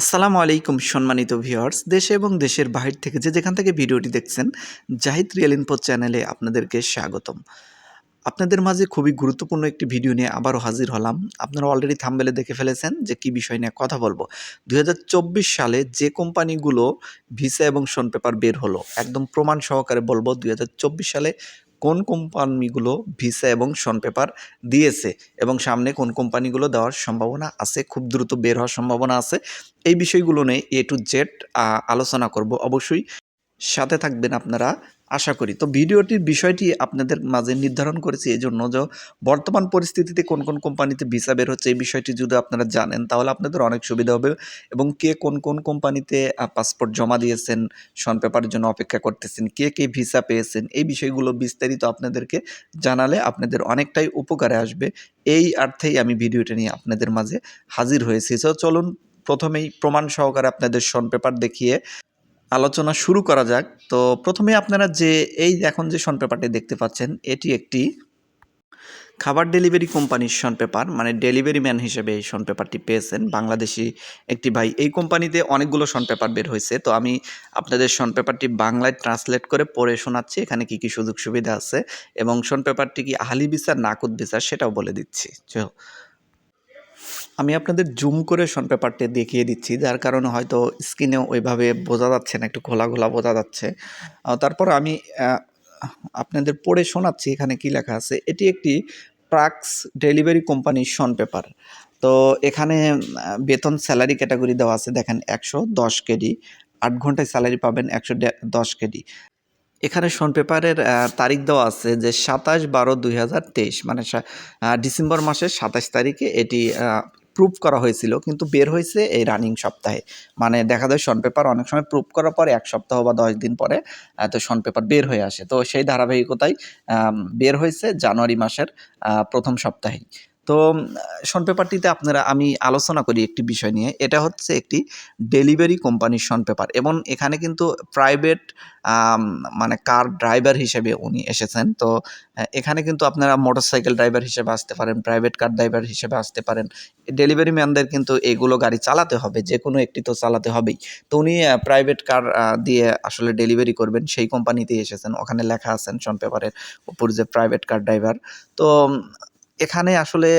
আসসালামু আলাইকুম, সম্মানিত ভিউয়ার্স। দেশে এবং দেশের বাহির থেকে যে যেখান থেকে ভিডিওটি দেখছেন, জাহিদ রিয়েল ইনফো চ্যানেলে আপনাদেরকে স্বাগতম। আপনাদের মাঝে খুবই গুরুত্বপূর্ণ একটি ভিডিও নিয়ে আবারও হাজির হলাম। আপনারা অলরেডি থাম্বেলে দেখে ফেলেছেন যে কি বিষয় নিয়ে কথা বলব। দুই হাজার চব্বিশ সালে যে কোম্পানিগুলো ভিসা এবং শোন পেপার বের হলো, একদম প্রমাণ সহকারে বলব, দুই হাজার চব্বিশ সালে কোন কোম্পানিগুলো ভিসা এবং সন পেপার দিয়েছে এবং সামনে কোন কোম্পানিগুলো দেওয়ার সম্ভাবনা আছে, খুব দ্রুত বের হওয়ার সম্ভাবনা আছে, এই বিষয়গুলো নিয়ে এ টু জেড আলোচনা করব। অবশ্যই সাথে থাকবেন আপনারা। আশা করি। তো ভিডিওটির বিষয়টি আপনাদের মাঝে নির্ধারণ করেছি এই জন্য যে বর্তমান পরিস্থিতিতে কোন কোন কোম্পানিতে ভিসা বের হচ্ছে এই বিষয়টি যদি আপনারা জানেন তাহলে আপনাদের অনেক সুবিধা হবে এবং কে কোন কোন কোম্পানিতে পাসপোর্ট জমা দিয়েছেন শন পেপারের জন্য অপেক্ষা করতেছেন, কে কে ভিসা পেয়েছেন, এই বিষয়গুলো বিস্তারিত আপনাদেরকে জানালে আপনাদের অনেকটাই উপকারে আসবে। এই অর্থেই আমি ভিডিওটা নিয়ে আপনাদের মাঝে হাজির হয়েছি। তো চলুন প্রথমেই প্রমাণ সহকারে আপনাদের শন পেপার দেখিয়ে আলোচনা শুরু করা যাক। তো প্রথমে আপনারা যে এই এখন যে শন পেপারটি দেখতে পাচ্ছেন, এটি একটি খাবার ডেলিভারি কোম্পানির শন পেপার মানে ডেলিভারি ম্যান হিসেবে এই শন পেপারটি পেয়েছেন। বাংলাদেশি একটি ভাই, এই কোম্পানিতে অনেকগুলো শন পেপার বের হয়েছে। তো আমি আপনাদের শন পেপারটি বাংলায় ট্রান্সলেট করে পড়ে শোনাচ্ছি। এখানে কি কি সুযোগ সুবিধা আছে? এবং শন পেপারটি কি আহালি বিচার নাকুদ বিচার, সেটাও বলে দিচ্ছি। আমি আপনাদের জুম করে শন পেপারটি দেখিয়ে দিচ্ছি, যার কারণে হয়তো স্ক্রিনেও ওইভাবে বোঝা যাচ্ছে না, একটু খোলা খোলা বোঝা যাচ্ছে। তারপর আমি আপনাদের পড়ে শোনাচ্ছি এখানে কি লেখা আছে। এটি একটি প্রাক্স ডেলিভারি কোম্পানির শন পেপার। তো এখানে বেতন স্যালারি ক্যাটাগরি দেওয়া আছে, দেখেন একশো দশ কেডি, আট ঘন্টায় স্যালারি পাবেন একশো দশ কেডি। এখানে শন পেপারের তারিখ দেওয়া আছে যে সাতাশ বারো দুই হাজার তেইশ মানে ডিসেম্বর মাসের সাতাশ তারিখে এটি প্রুভ করা হয়েছিল, কিন্তু বের হয়েছে এই রানিং সপ্তাহে। মানে দেখা যায় শন পেপার অনেক সময় প্রুফ করার পরে এক সপ্তাহ বা দশ দিন পরে তো শন পেপার বের হয়ে আসে। তো সেই ধারাবাহিকতায় বের হয়েছে জানুয়ারি মাসের প্রথম সপ্তাহেই। তো, শন পেপারটিতে আপনারা, আমি আলোচনা করি একটি বিষয় নিয়ে। এটা হচ্ছে একটি ডেলিভারি কোম্পানির শন পেপার এবং এখানে কিন্তু প্রাইভেট মানে কার ড্রাইভার হিসেবে উনি এসেছেন। তো, এখানে কিন্তু আপনারা মোটরসাইকেল ড্রাইভার হিসেবে আসতে পারেন, প্রাইভেট কার ড্রাইভার হিসেবে আসতে পারেন। ডেলিভারি ম্যানদের কিন্তু এগুলো গাড়ি চালাতে হবে যে কোনো একটি তো চালাতে হবেই। তো উনি প্রাইভেট কার দিয়ে আসলে ডেলিভারি করবেন, সেই কোম্পানিতেই এসেছেন। ওখানে লেখা আছেন শন পেপারের উপর যে প্রাইভেট কার ড্রাইভার। তো এখানে আসলে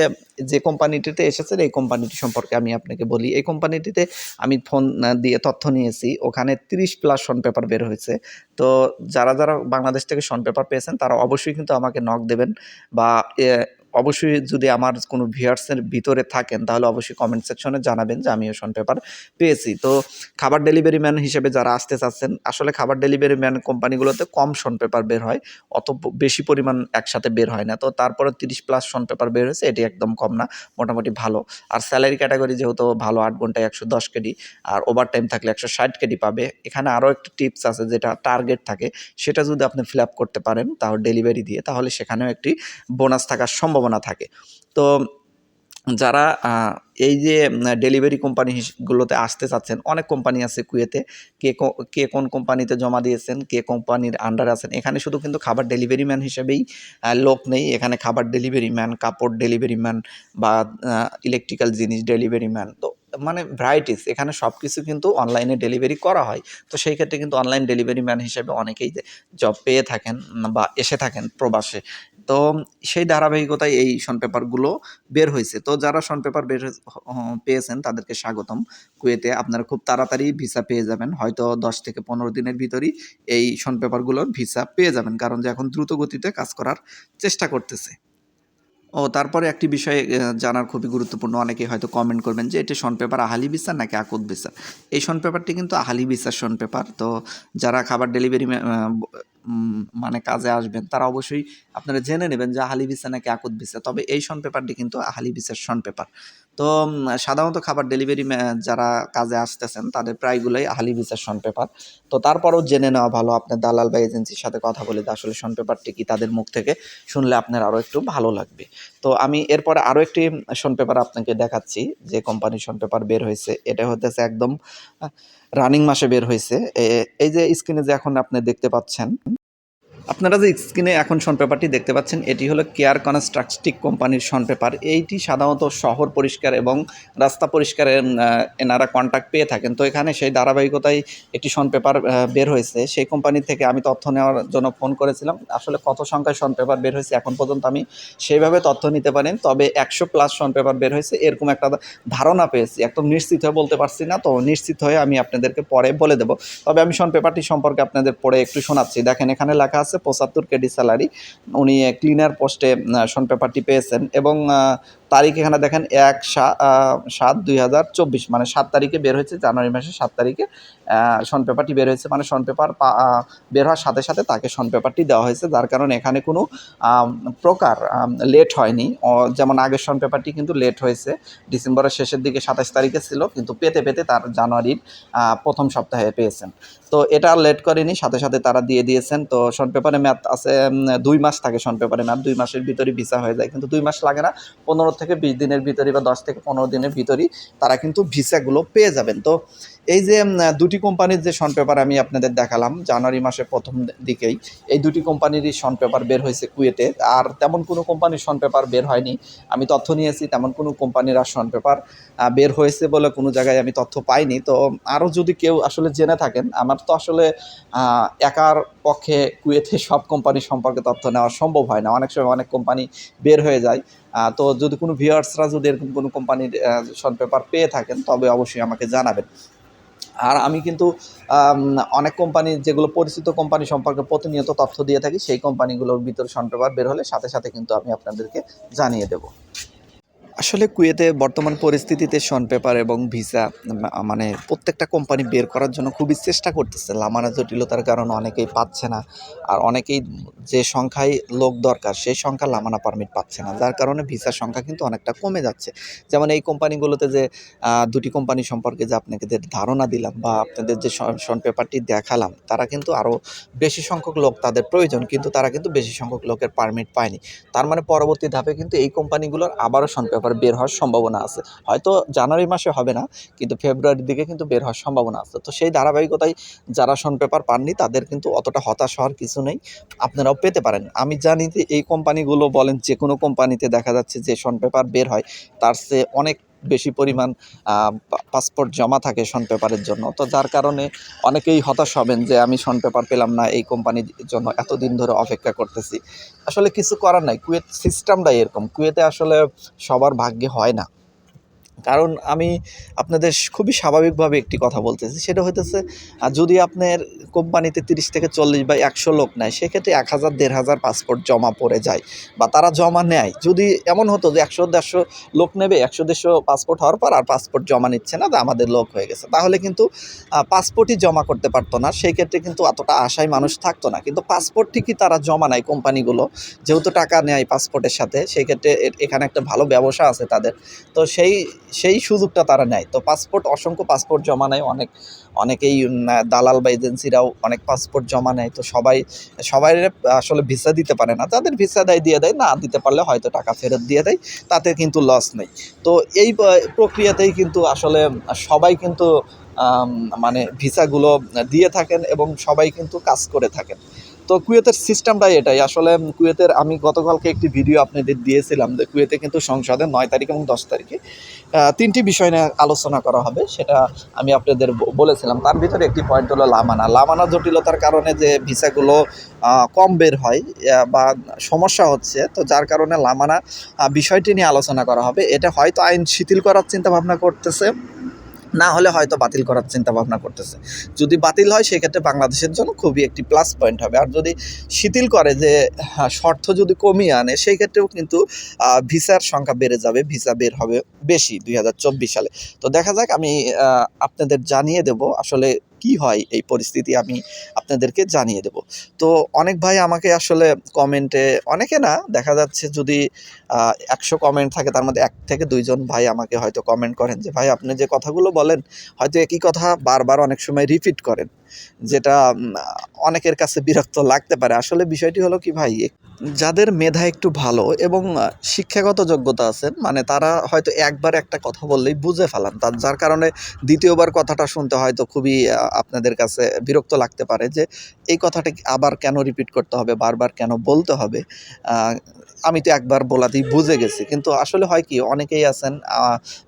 যে কোম্পানিটিতে এসেছেন, এই কোম্পানিটি সম্পর্কে আমি আপনাকে বলি। এই কোম্পানিটিতে আমি ফোন দিয়ে তথ্য নিয়েছি। ওখানে তিরিশ প্লাস শন পেপার বের হয়েছে। তো যারা যারা বাংলাদেশ থেকে শন পেপার পেয়েছেন, তারা অবশ্যই কিন্তু আমাকে নক দেবেন বা অবশ্যই যদি আমার কোনো ভিউয়ার্সের ভিতরে থাকেন, তাহলে অবশ্যই কমেন্ট সেকশনে জানাবেন যে আমিও শন পেপার পেয়েছি। তো খাবার ডেলিভারি ম্যান হিসেবে যারা আসতে চাচ্ছেন, আসলে খাবার ডেলিভারি ম্যান কোম্পানিগুলোতে কম শন পেপার বের হয়, অত বেশি পরিমাণ একসাথে বের হয় না। তো তারপরে তিরিশ প্লাস শন পেপার বের হয়েছে, এটি একদম কম না, মোটামুটি ভালো। আর স্যালারি ক্যাটাগরি যেহেতু ভালো, আট ঘন্টায় একশো দশ কেডি আর ওভার টাইম থাকলে একশো ষাট কেডি পাবে। এখানে আরও একটি টিপস আছে যেটা টার্গেট থাকে, সেটা যদি আপনি ফিল আপ করতে পারেন তাহলে ডেলিভারি দিয়ে, তাহলে সেখানেও একটি বোনাস থাকার সম্ভাবনা থাকে। তো যারা এই যে, ডেলিভারি কোম্পানিগুলোতে আসতে চাচ্ছেন, অনেক কোম্পানি আছে কুয়েতে। কে কে কোন কোম্পানিতে জমা দিয়েছেন, কে কোম্পানির আন্ডার আছেন, এখানে শুধু কিন্তু খাবার ডেলিভারি ম্যান হিসেবেই লোক নেই। এখানে খাবার ডেলিভারি ম্যান কাপড় ডেলিভারি ম্যান বা ইলেকট্রিক্যাল জিনিস ডেলিভারি ম্যান তো মানে ভ্যারাইটিস এখানে সব কিছু কিন্তু অনলাইনে ডেলিভারি করা হয়। তো সেই ক্ষেত্রে কিন্তু অনলাইন ডেলিভারি ম্যান হিসেবে অনেকেই জব পেয়ে থাকেন বা এসে থাকেন প্রবাসে। তো সেই ধারাবাহিকতায় এই পেপারগুলো বের হয়েছে। তো যারা পেপার বের পেয়েছেন তাদেরকে স্বাগতম। কুয়েতে আপনারা খুব তাড়াতাড়ি ভিসা পেয়ে যাবেন। হয়তো দশ থেকে পনেরো দিনের ভিতরই এই পেপারগুলোর ভিসা পেয়ে যাবেন। কারণ যে এখন দ্রুত গতিতে কাজ করার চেষ্টা করতেছে। ও তারপরে একটি বিষয় জানার খুবই গুরুত্বপূর্ণ। অনেকে হয়তো কমেন্ট করবেন যে এটা শন পেপার আহালি বিচার নাকি আকুত বিচার এই শন পেপারটি কিন্তু আহালি বিচার শন পেপার। তো যারা খাবার ডেলিভারি মানে কাজে আসবেন, তারা অবশ্যই আপনারা জেনে নেবেন যে আহালি বিসা নাকি আকুত বিসা তবে এই শন পেপারটি কিন্তু আহালি বিসের শন পেপার। তো সাধারণত খাবার ডেলিভারি যারা কাজে আসতেছেন, তাদের প্রায়গুলোই আহালি বিসের শন পেপার। তো তারপরেও জেনে নেওয়া ভালো, আপনার দালাল বা এজেন্সির সাথে কথা বলে আসলে শন পেপারটি কি তাদের মুখ থেকে শুনলে আপনার আরও একটু ভালো লাগবে। তো আমি এরপরে আরও একটি শন পেপার আপনাকে দেখাচ্ছি, যে কোম্পানি শন পেপার বের হয়েছে। এটা হতেছে একদম রানিং মাসে বের হয়েছে। এই যে স্ক্রিনে যে এখন আপনি দেখতে পাচ্ছেন আপনারা যে স্ক্রিনে এখন শন পেপারটি দেখতে পাচ্ছেন, এটি হলো কেয়ার কনস্ট্রাকটিক কোম্পানির শন পেপার। এইটি সাধারণত শহর পরিষ্কার এবং রাস্তা পরিষ্কারের এনারা কন্ট্যাক্ট পেয়ে থাকেন। তো এখানে সেই ধারাবাহিকতায় একটি শন পেপার বের হয়েছে। সেই কোম্পানি থেকে আমি তথ্য নেওয়ার জন্য ফোন করেছিলাম। আসলে কত সংখ্যায় শন পেপার বের হয়েছে এখন পর্যন্ত আমি সেইভাবে তথ্য নিতে পারেন। তবে একশো প্লাস শন পেপার বের হয়েছে। এরকম একটা ধারণা পেয়েছি। একদম নিশ্চিত হয়ে বলতে পারছি না, তো নিশ্চিত হয়ে আমি আপনাদেরকে পরে বলে দেবো। তবে আমি শন পেপারটি সম্পর্কে আপনাদের পড়ে একটু শোনাচ্ছি। দেখেন এখানে লেখা আছে পঁচাত্তর কেডি স্যালারি উনি ক্লিনার পোস্টে শন পেপারটি পেয়েছেন এবং তারিখ এখানে দেখেন এক সাত দুই হাজার চব্বিশ মানে সাত তারিখে বের হয়েছে, জানুয়ারি মাসের সাত তারিখে শন পেপারটি বের হয়েছে মানে শন পেপার বের হওয়ার সাথে সাথে তাকে শন পেপারটি দেওয়া হয়েছে, যার কারণে এখানে কোনো প্রকার লেট হয়নি। যেমন আগের শন পেপারটি কিন্তু লেট হয়েছে, ডিসেম্বরের শেষের দিকে সাতাশ তারিখে ছিল, কিন্তু পেতে পেতে তার জানুয়ারির প্রথম সপ্তাহে পেয়েছেন। তো এটা লেট করেনি, সাথে সাথে তারা দিয়ে দিয়েছেন, তো শন পেপারে ম্যাথ আছে দুই মাস থাকে শন পেপারে ম্যাথ দুই মাসের ভিতরে ভিসা হয়ে যায়, কিন্তু দুই মাস লাগে না, পনেরো থেকে বিশ দিনের ভিতরে বা দশ থেকে পনেরো দিনের ভিতরেই তারা কিন্তু ভিসাগুলো পেয়ে যাবেন। তো এই যে দুটি কোম্পানির যে শন পেপার আমি আপনাদের দেখালাম, জানুয়ারি মাসের প্রথম দিকেই, এই দুটি কোম্পানিরই শন পেপার বের হয়েছে কুয়েটে। আর তেমন কোনো কোম্পানির শন পেপার বের হয়নি। আমি তথ্য নিয়েছি, তেমন কোনো কোম্পানির আর শন পেপার বের হয়েছে বলে কোনো জায়গায় আমি তথ্য পাইনি। তো আরও যদি কেউ আসলে জেনে থাকেন, আমার তো আসলে একার পক্ষে কুয়েতে সব কোম্পানি সম্পর্কে তথ্য নেওয়া সম্ভব হয় না। অনেক সময় অনেক কোম্পানি বের হয়ে যায়। তো যদি কোনো ভিউয়ার্সরা যদি এরকম কোনো কোম্পানির শর্ট পেপার পেয়ে থাকেন, তবে অবশ্যই আমাকে জানাবেন। আর আমি কিন্তু অনেক কোম্পানি, যেগুলো পরিচিত কোম্পানি সম্পর্কে প্রতিনিয়ত তথ্য দিয়ে থাকি, সেই কোম্পানিগুলোর ভিতরে শর্ট পেপার বের হলে সাথে সাথে কিন্তু আমি আপনাদেরকে জানিয়ে দেবো। আসলে কুয়েতে বর্তমান পরিস্থিতিতে শন পেপার এবং ভিসা মানে প্রত্যেকটা কোম্পানি বের করার জন্য খুবই চেষ্টা করতেছে। লামানা জটিলতার কারণে অনেকেই পাচ্ছে না। আর অনেকেই যে সংখ্যায় লোক দরকার, সেই সংখ্যা লামানা পারমিট পাচ্ছে না। যার কারণে ভিসার সংখ্যা কিন্তু অনেকটা কমে যাচ্ছে। যেমন এই কোম্পানিগুলোতে যে দুটি কোম্পানি সম্পর্কে যে আপনাদের ধারণা দিলাম বা আপনাদের যে শন পেপারটি দেখালাম, তারা কিন্তু আরও বেশি সংখ্যক লোক তাদের প্রয়োজন, কিন্তু তারা কিন্তু বেশি সংখ্যক লোকের পারমিট পায়নি। তার মানে পরবর্তী ধাপে কিন্তু এই কোম্পানিগুলোর আবারও শন পেপার বের হওয়ার সম্ভাবনা আছে। হয়তো জানুয়ারি মাসে হবে না, কিন্তু ফেব্রুয়ারির দিকে কিন্তু বের হওয়ার সম্ভাবনা আছে। তো সেই ধারাবাহিকতায় যারা শন পেপার পাননি, তাদের কিন্তু অতটা হতাশ হওয়ার কিছু নেই। আপনারাও পেতে পারেন। আমি জানি যে এই কোম্পানিগুলো বলেন যে কোনো কোম্পানিতে দেখা যাচ্ছে যে শন পেপার বের হয়, তার চেয়ে অনেক বেশি পরিমাণ পাসপোর্ট জমা থাকে শন পেপারের জন্য। তো যার কারণে অনেকেই হতাশ হবেন যে আমি শন পেপার পেলাম না এই কোম্পানির জন্য এতদিন ধরে অপেক্ষা করতেছি। আসলে কিছু করার নাই। কুয়েত সিস্টেমটাই এরকম। কুয়েতে আসলে সবার ভাগ্যে হয় না। কারণ আমি আপনাদের খুবই স্বাভাবিকভাবে একটি কথা বলতেছি। সেটা হইতেছে যদি আপনার কোম্পানিতে তিরিশ থেকে চল্লিশ বা একশো লোক নেয়, সেক্ষেত্রে এক হাজার, দেড় হাজার পাসপোর্ট জমা পড়ে যায় বা তারা জমা নেয়। যদি এমন হতো যে একশো, দেড়শো লোক নেবে, একশো, দেড়শো পাসপোর্ট হওয়ার পর আর পাসপোর্ট জমা নিচ্ছে না আমাদের লোক হয়ে গেছে। তাহলে কিন্তু পাসপোর্টই জমা করতে পারতো না সেই ক্ষেত্রে কিন্তু অতটা আশায় মানুষ থাকতো না। কিন্তু পাসপোর্ট ঠিকই তারা জমা নেয় কোম্পানিগুলো, যেহেতু টাকা নেয় পাসপোর্টের সাথে সেই ক্ষেত্রে এখানে একটা ভালো ব্যবসা আছে তাদের। তো সেই সেই সুযোগটা তারা নেয়। তো পাসপোর্ট, অসংখ্য পাসপোর্ট জমা নেয়। অনেক, অনেকেই দালাল বা এজেন্সিরাও অনেক পাসপোর্ট জমা নেয়। তো সবাই সবাই আসলে ভিসা দিতে পারে না। তাদের ভিসা দেয়, দিয়ে দেয়। না দিতে পারলে হয়তো টাকা ফেরত দিয়ে দেয়। তাতে কিন্তু লস নেই। তো এই প্রক্রিয়াতেই কিন্তু আসলে সবাই কিন্তু মানে ভিসাগুলো দিয়ে থাকেন এবং সবাই কিন্তু কাজ করে থাকেন। তো কুয়েতের সিস্টেমটাই এটাই। আসলে কুয়েতের আমি গতকালকে একটি ভিডিও আপনাদের দিয়েছিলাম যে কুয়েতে কিন্তু সংসদে নয় তারিখ এবং দশ তারিখে তিনটি বিষয় নিয়ে আলোচনা করা হবে, সেটা আমি আপনাদের বলেছিলাম। তার ভিতরে একটি পয়েন্ট হলো লামানা। লামানা জটিলতার কারণে যে ভিসাগুলো কম বের হয় বা সমস্যা হচ্ছে, তো যার কারণে লামানা বিষয়টি নিয়ে আলোচনা করা হবে। এটা হয়তো আইন শিথিল করার চিন্তা ভাবনা করতেছে। না হলে হয়তো বাতিল করার চিন্তা ভাবনা করতেছে। যদি বাতিল হয় সেক্ষেত্রে বাংলাদেশের জন্য খুবই একটি প্লাস পয়েন্ট হবে। আর যদি শিথিল করে যে হ্যাঁ, শর্ত যদি কমিয়ে আনে সেই ক্ষেত্রেও কিন্তু ভিসার সংখ্যা বেড়ে যাবে ভিসা বের হবে বেশি দু হাজার চব্বিশ সালে। তো দেখা যাক আমি আপনাদের জানিয়ে দেব। আসলে কি হয় এই পরিস্থিতি আমি আপনাদেরকে জানিয়ে দেব। তো অনেক ভাই আমাকে আসলে কমেন্টে অনেকে না, দেখা যাচ্ছে যদি একশো কমেন্ট থাকে, তার মধ্যে এক থেকে দুইজন ভাই আমাকে হয়তো কমেন্ট করেন যে, ভাই, আপনি যে কথাগুলো বলেন, হয়তো একই কথা বারবার অনেক সময় রিপিট করেন, যেটা অনেকের কাছে বিরক্ত লাগতে পারে। আসলে বিষয়টি হলো কি ভাই যাদের মেধা একটু ভালো এবং শিক্ষাগত যোগ্যতা আছে মানে তারা হয়তো একবার একটা কথা বললেই বুঝে ফেলান। তার, যার কারণে দ্বিতীয়বার কথাটা শুনতে হয়তো খুবই আপনাদের কাছে বিরক্ত লাগতে পারে যে এই কথাটা আবার কেন রিপিট করতে হবে, বারবার কেন বলতে হবে? আমি তো একবার বলাতেই বুঝে গেছি। কিন্তু আসলে হয় কি, অনেকেই আছেন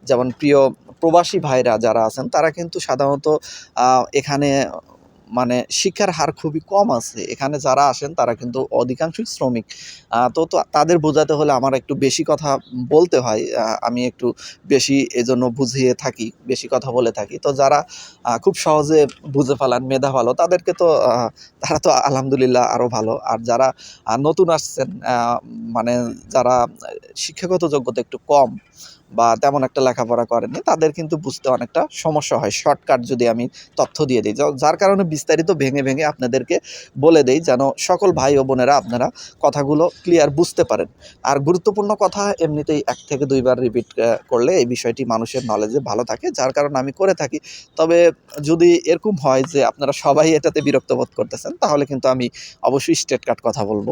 যেমন প্রিয় প্রবাসী ভাইরা যারা আছেন, তারা কিন্তু সাধারণত এখানে মানে শিক্ষার হার খুবই কম আছে। এখানে যারা আসেন, তারা কিন্তু অধিকাংশই শ্রমিক। তো তাদের বোঝাতে হলে আমার একটু বেশি কথা বলতে হয় আমি একটু বেশি এজন্য বুঝিয়ে থাকি, বেশি কথা বলে থাকি। তো যারা খুব সহজে বুঝে ফেলান, মেধা ভালো, তাদেরকে তো তারা তো আলহামদুলিল্লাহ আরও ভালো। আর যারা নতুন আসছেন মানে যারা শিক্ষাগত যোগ্যতা একটু কম বা তেমন একটা লেখাপড়া করেনি তাদের কিন্তু বুঝতে অনেকটা সমস্যা হয়। শর্টকাট যদি আমি তথ্য দিয়ে দিই যার কারণে বিস্তারিত ভেঙে ভেঙে আপনাদেরকে বলে দেই যেন সকল ভাই ও বোনেরা আপনারা কথাগুলো ক্লিয়ার বুঝতে পারেন। আর গুরুত্বপূর্ণ কথা এমনিতেই এক থেকে দুইবার রিপিট করলে এই বিষয়টি মানুষের নলেজে ভালো থাকে, যার কারণে আমি করে থাকি। তবে যদি এরকম হয় যে আপনারা সবাই এটাতে বিরক্ত বোধ করতেছেন, তাহলে কিন্তু আমি অবশ্যই স্টেট কাট কথা বলব।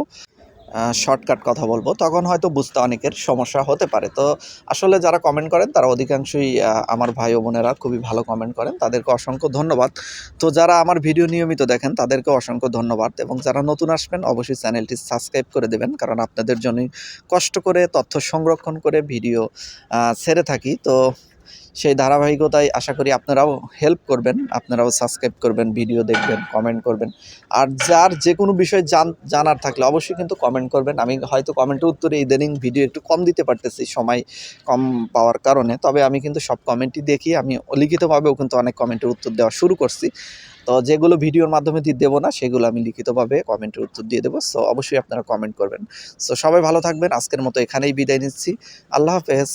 শর্টকাট কথা বলব। তখন হয়তো বুঝতে অনেকের সমস্যা হতে পারে। তো আসলে যারা কমেন্ট করেন, তারা অধিকাংশই আমার ভাই ও বোনেরা খুবই ভালো কমেন্ট করেন। তাদেরকে অসংখ্য ধন্যবাদ। তো যারা আমার ভিডিও নিয়মিত দেখেন, তাদেরকে অসংখ্য ধন্যবাদ। এবং যারা নতুন আসবেন, অবশ্যই চ্যানেলটি সাবস্ক্রাইব করে দেবেন। কারণ আপনাদের জন্যই কষ্ট করে তথ্য সংরক্ষণ করে ভিডিও ছেড়ে থাকি। তো সেই ধারাবাহিকতায় আশা করি আপনারাও হেল্প করবেন, আপনারাও সাবস্ক্রাইব করবেন ভিডিও দেখবেন কমেন্ট করবেন। আর যার যে কোনো বিষয় জান, জানার থাকলে অবশ্যই কিন্তু কমেন্ট করবেন। আমি হয়তো কমেন্টের উত্তরে ইদানিং ভিডিও একটু কম দিতে পারতেছি, সময় কম পাওয়ার কারণে। তবে আমি কিন্তু সব কমেন্টই দেখি, আমি লিখিতভাবেও কিন্তু অনেক কমেন্টের উত্তর দেওয়া শুরু করছি। তো যেগুলো ভিডিওর মাধ্যমে দিয়ে দেবো না, সেগুলো আমি লিখিতভাবে কমেন্টের উত্তর দিয়ে দেবো। সো অবশ্যই আপনারা কমেন্ট করবেন। সো সবাই ভালো থাকবেন। আজকের মতো এখানেই বিদায় নিচ্ছি। আল্লাহ হাফেজ।